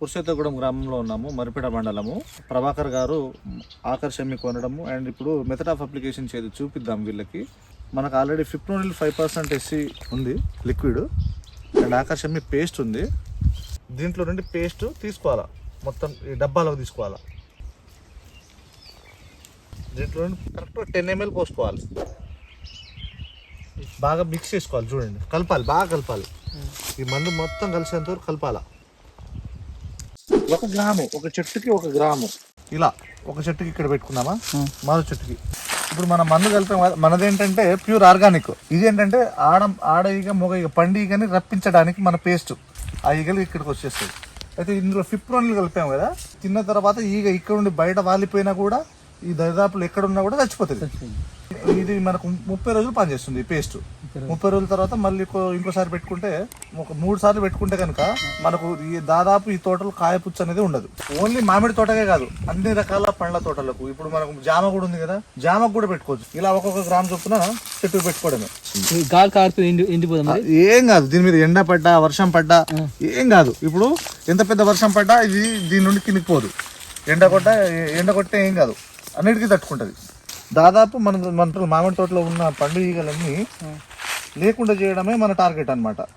పురుషోత్తగూడెం గ్రామంలో ఉన్నాము మరిపేట మండలము. ప్రభాకర్ గారు ఆకర్షమి కొనడము అండ్ ఇప్పుడు మెథడ్ ఆఫ్ అప్లికేషన్ చేసి చూపిద్దాం వీళ్ళకి. మనకు already fipronil five percent SC ఉంది లిక్విడ్ అండ్ ఆకర్షమి పేస్ట్ ఉంది. దీంట్లో నుండి పేస్ట్ తీసుకోవాలా? మొత్తం ఈ డబ్బాలోకి తీసుకోవాలా? దీంట్లో నుండి కరెక్ట్ టెన్ ఎంఎల్ పోసుకోవాలి. బాగా మిక్స్ చేసుకోవాలి చూడండి. కలపాలి బాగా కలపాలి. ఈ మందు మొత్తం కలిసేంత వరకు కలపాల? ఒక గ్రాము ఒక చెట్టుకి ఒక గ్రాము. ఇలా ఒక చెట్టుకి ఇక్కడ పెట్టుకున్నామా మరో చెట్టుకి. ఇప్పుడు మనం మందు కలిపాం మనదేంటంటే ప్యూర్ ఆర్గానిక్. ఇది ఏంటంటే ఆడ ఆడ ఈగ మొగ ఈగ పండి ఈగని రప్పించడానికి మన పేస్ట్. ఆ ఈగలు ఇక్కడికి వచ్చేస్తాయి. అయితే ఇందులో ఫిప్రోన్లు కలిపాం కదా తిన్న తర్వాత ఈగ ఇక్కడ నుండి బయట వాలిపోయినా కూడా ఈ దరిదాపులు ఎక్కడున్నా కూడా చచ్చిపోతుంది ఇది మనకు ముప్పై రోజులు పనిచేస్తుంది ఈ పేస్ట్. ముప్పై రోజుల. తర్వాత మళ్ళీ ఇంకో- ఇంకోసారి పెట్టుకుంటే ఒక మూడు సార్లు పెట్టుకుంటే కనుక మనకు ఈ దాదాపు ఈ తోటలో కాయపుచ్చు అనేది ఉండదు. ఓన్లీ మామిడి తోటకే కాదు అన్ని రకాల పండ్ల తోటలకు. ఇప్పుడు మనకు జామ కూడా ఉంది కదా జామకు కూడా పెట్టుకోవచ్చు. ఇలా ఒక్కొక్క గ్రామ్ చొప్పున చెట్టుకు పెట్టుకోవడమే. గాలి ఏం కాదు. దీని మీద ఎండ పడ్డా వర్షం పడ్డా ఏం కాదు. ఇప్పుడు ఎంత పెద్ద వర్షం పడ్డా ఇది దీని నుండి కిందికి పోదు. ఎండ కొట్ట ఎండ కొట్టే ఏం కాదు. అన్నిటికీ తట్టుకుంటది. దాదాపు మన మన మామిడి తోటలో ఉన్న పండు ఈగలన్నీ లేకుండా చేయడమే మన టార్గెట్ అన్నమాట.